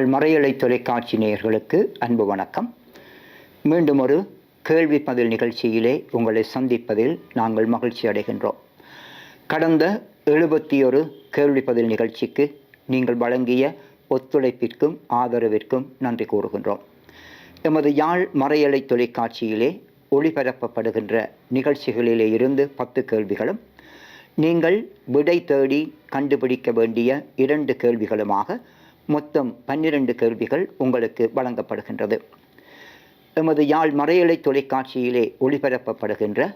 நாள் மறையலை தொலைக்காட்சி நேயர்களுக்கு அன்பு வணக்கம். மீண்டும் ஒரு கேள்வி பதில் நிகழ்ச்சியிலே உங்களை சந்திப்பதில் நாங்கள் மகிழ்ச்சி அடைகின்றோம். கடந்த எழுபத்தி ஒரு கேள்வி பதில் நிகழ்ச்சிக்கு நீங்கள் வழங்கிய ஒத்துழைப்பிற்கும் ஆதரவிற்கும் நன்றி கூறுகின்றோம். எமது யாழ் மறையலை தொலைக்காட்சியிலே ஒளிபரப்பப்படுகின்ற நிகழ்ச்சிகளிலே இருந்து பத்து கேள்விகளும் நீங்கள் விடை தேடி கண்டுபிடிக்க வேண்டிய இரண்டு கேள்விகளுமாக மொத்தம் பன்னிரண்டு கேள்விகள் உங்களுக்கு வழங்கப்படுகின்றது. எமது யாழ் மறையலை தொலைக்காட்சியிலே ஒளிபரப்பப்படுகின்ற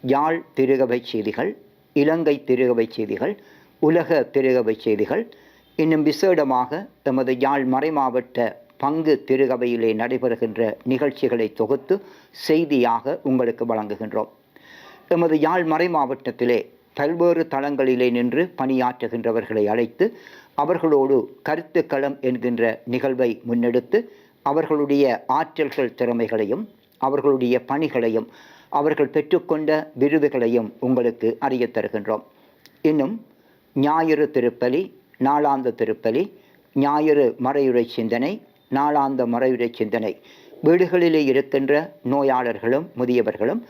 யாழ் திருகவை செய்திகள் இலங்கை திருகவை செய்திகள் உலக திருகவை செய்திகள் இன்னும் விசேடமாக எமது யாழ் மறைமாவட்ட பங்கு திருகவையிலே நடைபெறுகின்ற நிகழ்ச்சிகளை தொகுத்து செய்தியாக உங்களுக்கு வழங்குகின்றோம். எமது யாழ் மறை மாவட்டத்திலே பல்வேறு தளங்களிலே நின்று பணியாற்றுகின்றவர்களை அழைத்து அவர்களோடு கருத்துக்களம் என்கின்ற நிகழ்வை முன்னெடுத்து அவர்களுடைய ஆற்றல்கள் திறமைகளையும் அவர்களுடைய பணிகளையும் அவர்கள் பெற்றுக்கொண்ட விருதுகளையும் உங்களுக்கு அறிய தருகின்றோம். இன்னும் ஞாயிறு திருப்பலி நாளாந்த திருப்பலி ஞாயிறு மறையுரை சிந்தனை நாளாந்த மறையுரை சிந்தனை. வீடுகளிலே இருக்கின்ற நோயாளர்களும் முதியவர்களும்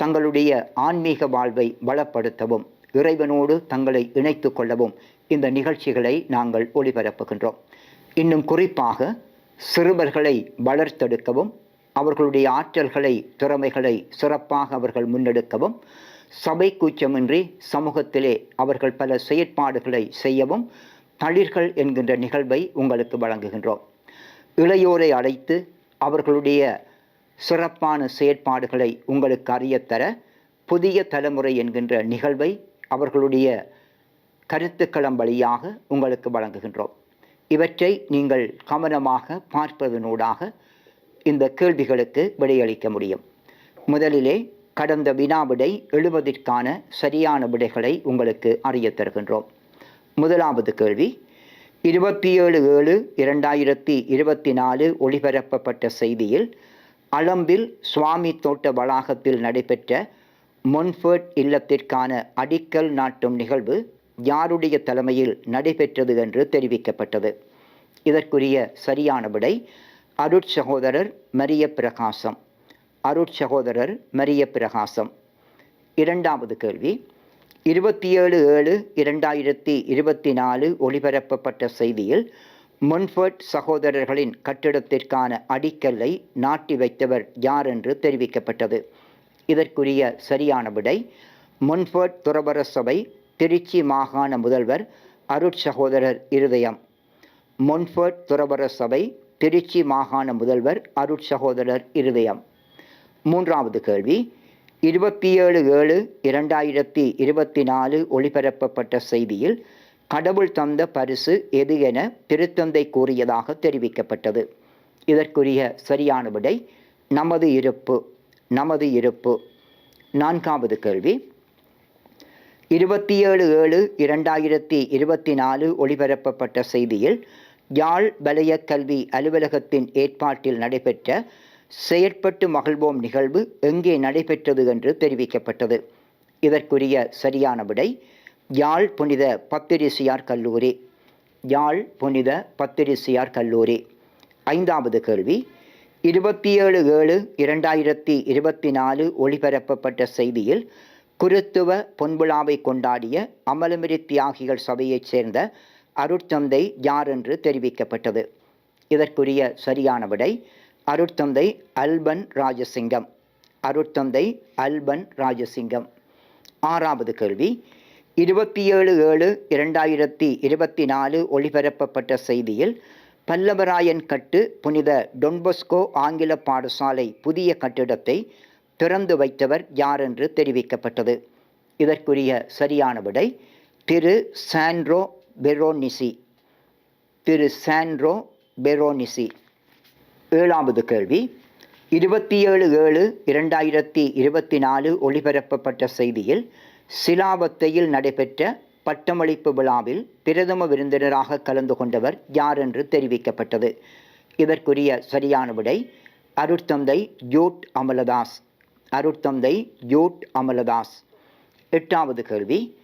தங்களுடைய ஆன்மீக வாழ்வை பலப்படுத்தவும் இறைவனோடு தங்களை இணைத்து கொள்ளவும் இந்த நிகழ்ச்சிகளை நாங்கள் ஒளிபரப்புகின்றோம். இன்னும் குறிப்பாக சிறுவர்களை வளர்த்தெடுக்கவும் அவர்களுடைய ஆற்றல்களை திறமைகளை சிறப்பாக அவர்கள் முன்னெடுக்கவும் சபை கூச்சமின்றி சமூகத்திலே அவர்கள் பல செயற்பாடுகளை செய்யவும் தளிர்கள் என்கின்ற நிகழ்வை உங்களுக்கு வழங்குகின்றோம். இளையோரை அழைத்து அவர்களுடைய சிறப்பான செயற்பாடுகளை உங்களுக்கு அறியத்தர புதிய தலைமுறை என்கின்ற நிகழ்வை அவர்களுடைய கருத்துக்களம் வழியாக உங்களுக்கு வழங்குகின்றோம். இவற்றை நீங்கள் கவனமாக பார்ப்பதனூடாக இந்த கேள்விகளுக்கு விடையளிக்க முடியும். முதலிலே கடந்த வினாவிடை எழுவதற்கான சரியான விடைகளை உங்களுக்கு அறிய தருகின்றோம். முதலாவது கேள்வி இருபத்தி ஏழு ஏழு இரண்டாயிரத்தி இருபத்தி நாலு ஒளிபரப்பப்பட்ட செய்தியில் அளம்பில் சுவாமி தோட்ட வளாகத்தில் நடைபெற்ற மொன்ஃபர்ட் இல்லத்திற்கான அடிக்கல் நாட்டும் நிகழ்வு யாருடைய தலைமையில் நடைபெற்றது என்று தெரிவிக்கப்பட்டது. இதற்குரிய சரியான விடை அருட்சகோதரர் மரிய பிரகாசம். அருட்சகோதரர் மரிய பிரகாசம். இரண்டாவது கேள்வி. இருபத்தி ஏழு ஏழு இரண்டாயிரத்தி இருபத்தி நாலு ஒளிபரப்பப்பட்ட செய்தியில் மொன்ஃபர்ட் சகோதரர்களின் கட்டிடத்திற்கான அடிக்கல்லை நாட்டி வைத்தவர் யார் என்று தெரிவிக்கப்பட்டது. இதற்குரிய சரியான விடை மொன்ஃபர்ட் துறவர சபை திருச்சி மாகாண முதல்வர் அருட்சகோதரர் இருதயம். மொன்ஃபர்ட் துறவர சபை திருச்சி மாகாண முதல்வர் அருட்சகோதரர் இருதயம். மூன்றாவது கேள்வி. இருபத்தி ஏழு ஏழு இரண்டாயிரத்தி இருபத்தி நாலு ஒளிபரப்பப்பட்ட செய்தியில் கடவுள் தந்த பரிசு எது என திருத்தந்தை கூறியதாக தெரிவிக்கப்பட்டது. இதற்குரிய சரியான விடை நமது இருப்பு நமது இருப்பு. நான்காவது கேள்வி. இருபத்தி ஏழு ஏழு இரண்டாயிரத்தி இருபத்தி நாலு ஒளிபரப்பப்பட்ட செய்தியில் யாழ் வலய கல்வி அலுவலகத்தின் ஏற்பாட்டில் நடைபெற்ற செயற்பட்டு மகிழ்வோம் நிகழ்வு எங்கே நடைபெற்றது என்று தெரிவிக்கப்பட்டது. இதற்குரிய சரியான விடை யாழ் புனித பத்திரிசியார் கல்லூரி. யாழ் புனித பத்திரிசியார் கல்லூரி. ஐந்தாவது கேள்வி இருபத்தி ஏழு ஏழு இரண்டாயிரத்தி இருபத்தி நாலு ஒளிபரப்பப்பட்ட செய்தியில் குருத்துவ பொன்விழாவை கொண்டாடிய அமலமிரு தியாகிகள் சபையைச் சேர்ந்த அருட்தந்தை யார் என்று தெரிவிக்கப்பட்டது? இதற்குரிய சரியான விடை அருட்தந்தை அல்பன் ராஜசிங்கம். அருட்தந்தை அல்பன் ராஜசிங்கம். ஆறாவது கேள்வி. இருபத்தி ஏழு ஏழு இரண்டாயிரத்தி இருபத்தி நாலு ஒளிபரப்பப்பட்ட செய்தியில் பல்லவராயன் கட்டு புனித டொன்பொஸ்கோ ஆங்கில பாடசாலை புதிய கட்டிடத்தை திறந்து வைத்தவர் யார் என்று தெரிவிக்கப்பட்டது? இதற்குரிய சரியான விடை திரு சான்ட்ரோ பெரோனிசி திரு சான்ட்ரோ பெரோனிசி ஏழாவது கேள்வி. இருபத்தி ஏழு ஏழு இரண்டாயிரத்தி இருபத்தி நாலு ஒளிபரப்பப்பட்ட செய்தியில் சிலாபத்தையில் நடைபெற்ற பட்டமளிப்பு விழாவில் பிரதம விருந்தினராக கலந்து கொண்டவர் யார் என்று தெரிவிக்கப்பட்டது? இதற்குரிய சரியான விடை அருட்தந்தை ஜோட் அமலதாஸ். அருட்தந்தை யூட் அமலதாஸ். எட்டாவது கேள்வி.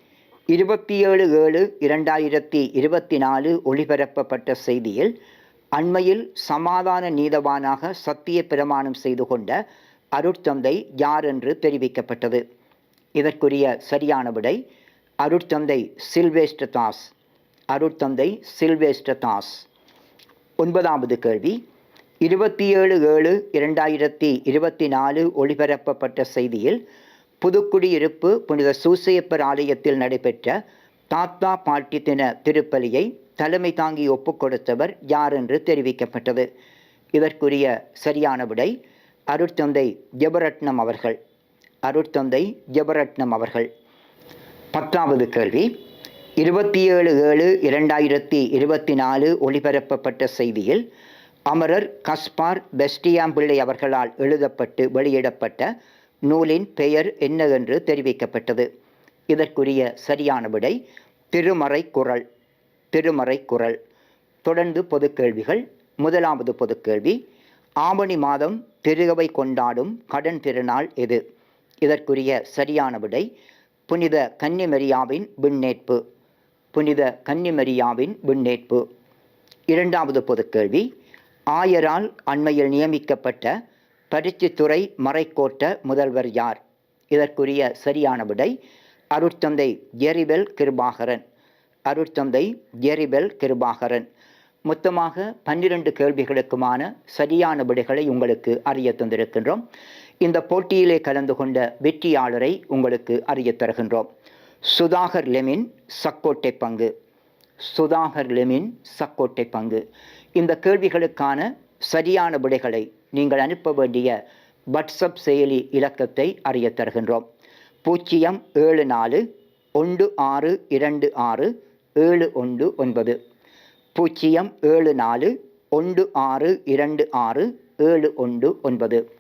இருபத்தி ஏழு ஏழு இரண்டாயிரத்தி இருபத்தி நாலு ஒளிபரப்பப்பட்ட செய்தியில் அண்மையில் சமாதான நீதவானாக சத்திய பிரமாணம் செய்து கொண்ட அருட்தந்தை யார் என்று தெரிவிக்கப்பட்டது? இதற்குரிய சரியான விடை அருட்தந்தை சில்வேஸ்டர் தாஸ். அருட்தந்தை சில்வேஸ்டர் தாஸ். ஒன்பதாவது கேள்வி. இருபத்தி ஏழு ஏழு இரண்டாயிரத்தி இருபத்தி நாலு ஒளிபரப்பப்பட்ட செய்தியில் புதுக்குடியிருப்பு புனித சூசையப்பர் ஆலயத்தில் நடைபெற்ற தாத்தா பாட்டி தின திருப்பலியை தலைமை தாங்கி ஒப்புக் கொடுத்தவர் யார் என்று தெரிவிக்கப்பட்டது. இதற்குரிய சரியான விடை அருட்தந்தை ஜெபரட்னம் அவர்கள். அருட்தந்தை ஜெபரட்னம் அவர்கள். பத்தாவது கேள்வி. இருபத்தி ஏழு ஏழு இரண்டாயிரத்தி இருபத்தி நாலு ஒளிபரப்பப்பட்ட செய்தியில் அமரர் கஸ்பார் பெஸ்டியாம் பிள்ளை அவர்களால் எழுதப்பட்டு வெளியிடப்பட்ட நூலின் பெயர் என்னவென்று தெரிவிக்கப்பட்டது. இதற்குரிய சரியான விடை திருமறை குரல் திருமறை குரல் தொடர்ந்து பொது கேள்விகள். முதலாவது பொது கேள்வி ஆவணி மாதம் திருகவை கொண்டாடும் கடன் திருநாள் எது? இதற்குரிய சரியான விடை புனித கன்னிமரியாவின் விண்ணேற்பு. புனித கன்னிமரியாவின் விண்ணேற்பு. இரண்டாவது பொதுக்கேள்வி ஆயரால் அண்மையில் நியமிக்கப்பட்ட பரிசுத்துறை மறைக்கோட்ட முதல்வர் யார்? இதற்குரிய சரியான விடை அருட்தந்தை ஜெரிபெல் கிருபாகரன். அருட்தந்தை ஜெரிபெல் கிருபாகரன். மொத்தமாக பன்னிரண்டு கேள்விகளுக்குமான சரியான விடைகளை உங்களுக்கு அறிய தந்திருக்கின்றோம். இந்த போட்டியிலே கலந்து கொண்ட வெற்றியாளரை உங்களுக்கு அறிய தருகின்றோம். சுதாகர் லெமின் சக்கோட்டை பங்கு. சுதாகர் லெமின் சக்கோட்டை பங்கு. இந்த கேள்விகளுக்கான சரியான விடைகளை நீங்கள் அனுப்ப வேண்டிய வாட்ஸ்அப் செயலி இலக்கத்தை அறிய தருகின்றோம். பூஜ்ஜியம் ஏழு நாலு ஒன்று ஆறு இரண்டு ஆறு ஏழு ஒன்று ஒன்பது. பூஜ்ஜியம் ஏழு நாலு ஒன்று ஆறு இரண்டு ஆறு ஏழு ஒன்று ஒன்பது.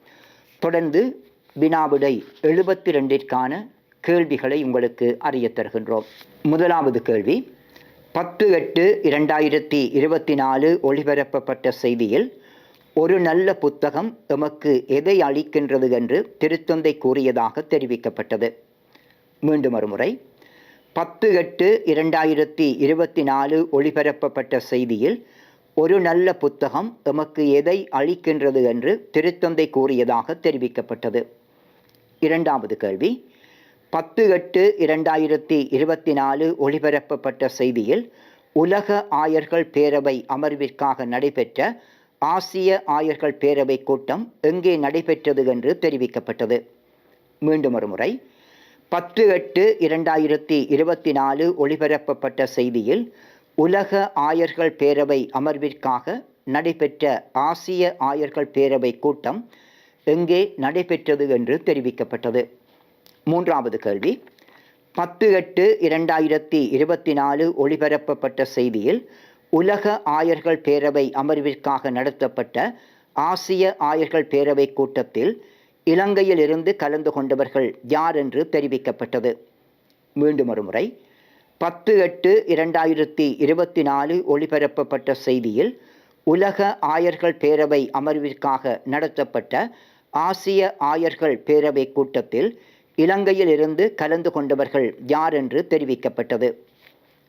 தொடர்ந்து வினாவிடை எழுபத்தி ரெண்டிற்கான கேள்விகளை உங்களுக்கு அறிய தருகின்றோம். முதலாவது கேள்வி பத்து எட்டு இரண்டாயிரத்தி இருபத்தி நாலு ஒளிபரப்பப்பட்ட செய்தியில் ஒரு நல்ல புத்தகம் எமக்கு எதை அளிக்கின்றது என்று திருத்தந்தை கூறியதாக தெரிவிக்கப்பட்டது. மீண்டும் ஒருமுறை பத்து எட்டு இரண்டாயிரத்தி இருபத்தி நாலு ஒளிபரப்பப்பட்ட செய்தியில் ஒரு நல்ல புத்தகம் எமக்கு எதை அளிக்கின்றது என்று திருத்தந்தை கூறியதாக தெரிவிக்கப்பட்டது. இரண்டாவது கேள்வி பத்து எட்டு இரண்டாயிரத்தி இருபத்தி நாலு ஒளிபரப்பப்பட்ட செய்தியில் உலக ஆயர்கள் பேரவை அமர்விற்காக நடைபெற்ற ஆசிய ஆயர்கள் பேரவை கூட்டம் எங்கே நடைபெற்றது என்று தெரிவிக்கப்பட்டது. மீண்டும் ஒரு முறை பத்து எட்டு இரண்டாயிரத்தி இருபத்தி நாலு ஒளிபரப்பப்பட்ட செய்தியில் உலக ஆயர்கள் பேரவை அமர்விற்காக நடைபெற்ற ஆசிய ஆயர்கள் பேரவை கூட்டம் எங்கே நடைபெற்றது என்று தெரிவிக்கப்பட்டது. மூன்றாவது கேள்வி. பத்து எட்டு இரண்டாயிரத்தி இருபத்தி நாலு ஒளிபரப்பப்பட்ட செய்தியில் உலக ஆயர்கள் பேரவை அமர்விற்காக நடத்தப்பட்ட ஆசிய ஆயர்கள் பேரவை கூட்டத்தில் இலங்கையில் இருந்து கலந்து கொண்டவர்கள் யார் என்று தெரிவிக்கப்பட்டது. மீண்டும் ஒருமுறை. பத்து எட்டு இரண்டாயிரத்தி இருபத்தி நாலு ஒளிபரப்பப்பட்ட செய்தியில் உலக ஆயர்கள் பேரவை அமர்விற்காக நடத்தப்பட்ட ஆசிய ஆயர்கள் பேரவை கூட்டத்தில் இலங்கையில் இருந்து கலந்து கொண்டவர்கள் யார் என்று தெரிவிக்கப்பட்டது?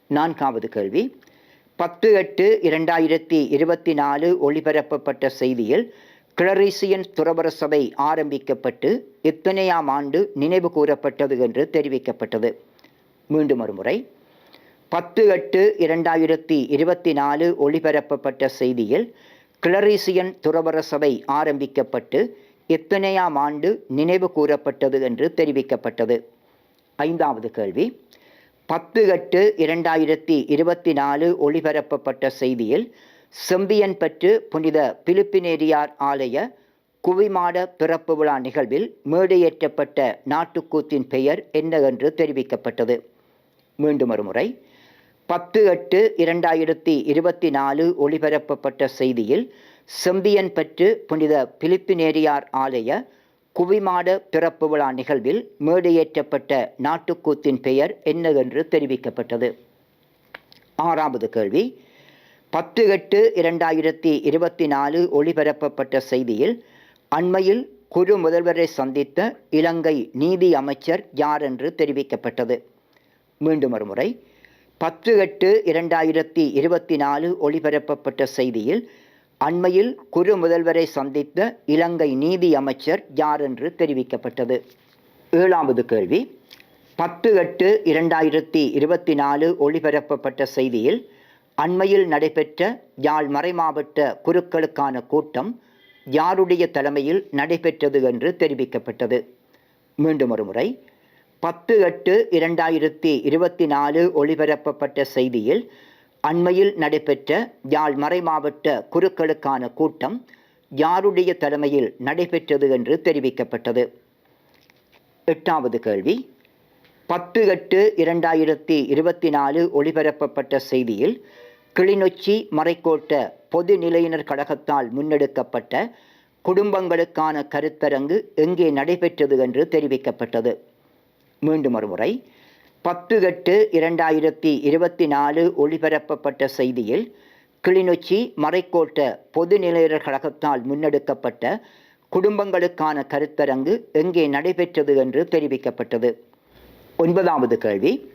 நான்காவது கேள்வி. பத்து எட்டு இரண்டாயிரத்தி இருபத்தி நாலு ஒளிபரப்பப்பட்ட செய்தியில் கிளரிசியன் துறவர சபை ஆரம்பிக்கப்பட்டு எத்தனையாம் ஆண்டு நினைவு கூறப்பட்டது என்று தெரிவிக்கப்பட்டது. மீண்டும் ஒரு முறை பத்து எட்டு இரண்டாயிரத்தி இருபத்தி நாலு ஒளிபரப்பப்பட்ட செய்தியில் கிளரிசியன் துறவர சபை ஆரம்பிக்கப்பட்டு எத்தனையாம் ஆண்டு நினைவு கூறப்பட்டது என்று தெரிவிக்கப்பட்டது. ஐந்தாவது கேள்வி. பத்து எட்டு இரண்டாயிரத்தி இருபத்தி நாலு ஒளிபரப்பப்பட்ட செய்தியில் செம்பியன்பற்று புனித பிலிப்பினேரியார் ஆலய குவிமாட பிறப்பு விழா நிகழ்வில் மேடையேற்றப்பட்ட நாட்டுக்கூத்தின் பெயர் என்ன என்று தெரிவிக்கப்பட்டது. மீண்டும் ஒருமுறை. பத்து எட்டு இரண்டாயிரத்தி இருபத்தி நாலு ஒளிபரப்பப்பட்ட செய்தியில் செம்பியன்பற்று புனித பிலிப்பினேரியார் ஆலய குவிமாட பிறப்பு விழா நிகழ்வில் மேடையேற்றப்பட்ட நாட்டுக்கூத்தின் பெயர் என்னவென்று தெரிவிக்கப்பட்டது? ஆறாவது கேள்வி. பத்து எட்டு இரண்டாயிரத்தி இருபத்தி நாலு ஒளிபரப்பப்பட்ட செய்தியில் அண்மையில் குரு முதல்வரை சந்தித்த இலங்கை நீதி அமைச்சர் யார் என்று தெரிவிக்கப்பட்டது? மீண்டும் ஒரு முறை பத்து எட்டு இரண்டாயிரத்தி இருபத்தி நாலு ஒளிபரப்பப்பட்ட செய்தியில் அண்மையில் குரு முதல்வரை சந்தித்த இலங்கை நீதி அமைச்சர் யார் என்று தெரிவிக்கப்பட்டது. ஏழாவது கேள்வி. பத்து எட்டு இரண்டாயிரத்தி இருபத்தி நாலு ஒளிபரப்பப்பட்ட செய்தியில் அண்மையில் நடைபெற்ற யாழ் மறைமாவட்ட குருக்களுக்கான கூட்டம் யாருடைய தலைமையில் நடைபெற்றது என்று தெரிவிக்கப்பட்டது. மீண்டும் ஒருமுறை பத்து எட்டு இரண்டாயிரத்தி இருபத்தி நாலு ஒளிபரப்பப்பட்ட செய்தியில் அண்மையில் நடைபெற்ற யாழ் மறைமாவட்ட குருக்களுக்கான கூட்டம் யாருடைய தலைமையில் நடைபெற்றது என்று தெரிவிக்கப்பட்டது. எட்டாவது கேள்வி. பத்து எட்டு இரண்டாயிரத்தி இருபத்தி நாலு ஒளிபரப்பப்பட்ட செய்தியில் கிளிநொச்சி மறைக்கோட்ட பொது நிலையினர் கழகத்தால் முன்னெடுக்கப்பட்ட குடும்பங்களுக்கான கருத்தரங்கு எங்கே நடைபெற்றது என்று தெரிவிக்கப்பட்டது. மீண்டும் ஒருமுறை. பத்து எட்டு இரண்டாயிரத்தி இருபத்தி நாலு ஒளிபரப்பப்பட்ட செய்தியில் கிளிநொச்சி மறைக்கோட்ட பொது நிலையர் கழகத்தால் முன்னெடுக்கப்பட்ட குடும்பங்களுக்கான கருத்தரங்கு எங்கே நடைபெற்றது என்று தெரிவிக்கப்பட்டது. ஒன்பதாவது கேள்வி.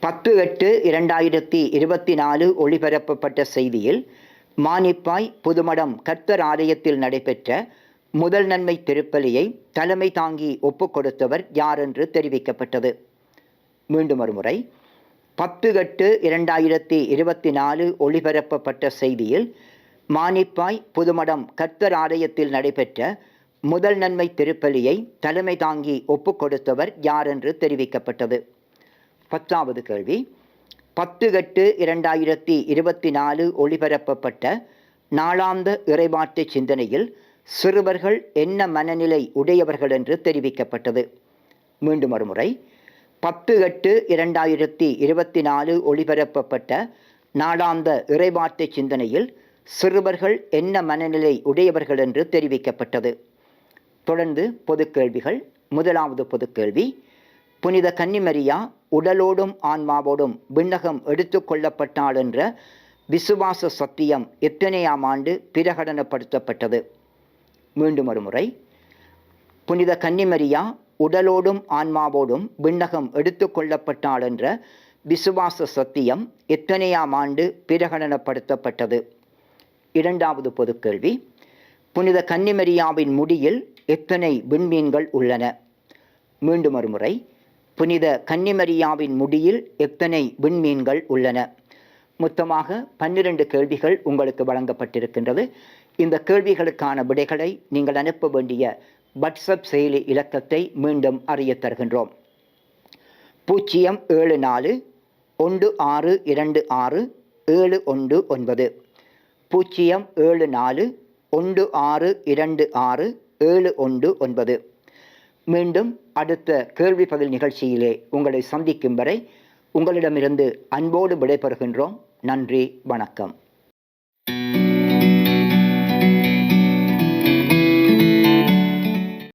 பத்து எட்டு இரண்டாயிரத்தி இருபத்தி நாலு ஒளிபரப்பப்பட்ட செய்தியில் மானிப்பாய் புதுமடம் கர்த்தர் ஆலயத்தில் நடைபெற்ற முதல் நன்மை திருப்பலியை தலைமை தாங்கி ஒப்புக் கொடுத்தவர் யார் என்று தெரிவிக்கப்பட்டது. மீண்டும் ஒருமுறை. பத்து எட்டு இரண்டாயிரத்தி இருபத்தி நாலு ஒளிபரப்பப்பட்ட செய்தியில் மானிப்பாய் புதுமடம் கர்த்தர் ஆலயத்தில் நடைபெற்ற முதல் நன்மை திருப்பலியை தலைமை தாங்கி ஒப்புக் கொடுத்தவர் யார் என்று தெரிவிக்கப்பட்டது? பத்தாவது கேள்வி. பத்து எட்டு இரண்டாயிரத்தி இருபத்தி நாலு ஒளிபரப்பப்பட்ட நாளாந்த இறைபாட்டு சிந்தனையில் சிறுவர்கள் என்ன மனநிலை உடையவர்கள் என்று தெரிவிக்கப்பட்டது? மீண்டும் ஒருமுறை. பத்து எட்டு இரண்டாயிரத்தி இருபத்தி நாலு ஒளிபரப்பப்பட்ட நாடாந்த இறைவார்த்தை சிந்தனையில் சிறுவர்கள் என்ன மனநிலை உடையவர்கள் என்று தெரிவிக்கப்பட்டது. தொடர்ந்து பொதுக்கேள்விகள் முதலாவது பொதுக்கேள்வி புனித கன்னிமரியா உடலோடும் ஆன்மாவோடும் விண்ணகம் எடுத்துக்கொள்ளப்பட்டாள் என்ற விசுவாச சத்தியம் எத்தனையாம் ஆண்டு பிரகடனப்படுத்தப்பட்டது. மீண்டும் ஒரு முறை புனித கன்னிமரியா உடலோடும் ஆன்மாவோடும் விண்ணகம் எடுத்துக்கொள்ளப்பட்டாள் என்ற விசுவாச சத்தியம் எத்தனையாம் ஆண்டு பிரகடனப்படுத்தப்பட்டது? இரண்டாவது பொதுக்கேள்வி புனித கன்னிமரியாவின் முடியில் எத்தனை விண்மீன்கள் உள்ளன? மீண்டும் ஒருமுறை. புனித கன்னிமரியாவின் முடியில் எத்தனை விண்மீன்கள் உள்ளன? மொத்தமாக பன்னிரண்டு கேள்விகள் உங்களுக்கு வழங்கப்பட்டிருக்கின்றது. இந்த கேள்விகளுக்கான விடைகளை நீங்கள் அனுப்ப வேண்டிய வாட்ஸ்அப் செயலி இலக்கத்தை மீண்டும் அறிய தருகின்றோம். பூஜ்ஜியம் ஏழு நாலு ஒன்று ஆறு இரண்டு ஆறு ஏழு ஒன்று ஒன்பது. பூஜ்ஜியம் ஏழு நாலு ஒன்று ஆறு இரண்டு ஆறு ஏழு ஒன்று ஒன்பது. மீண்டும் அடுத்த கேள்வி பதில் நிகழ்ச்சியிலே உங்களை சந்திக்கும் வரை உங்களிடமிருந்து அன்போடு விடைபெறுகின்றோம். நன்றி வணக்கம்.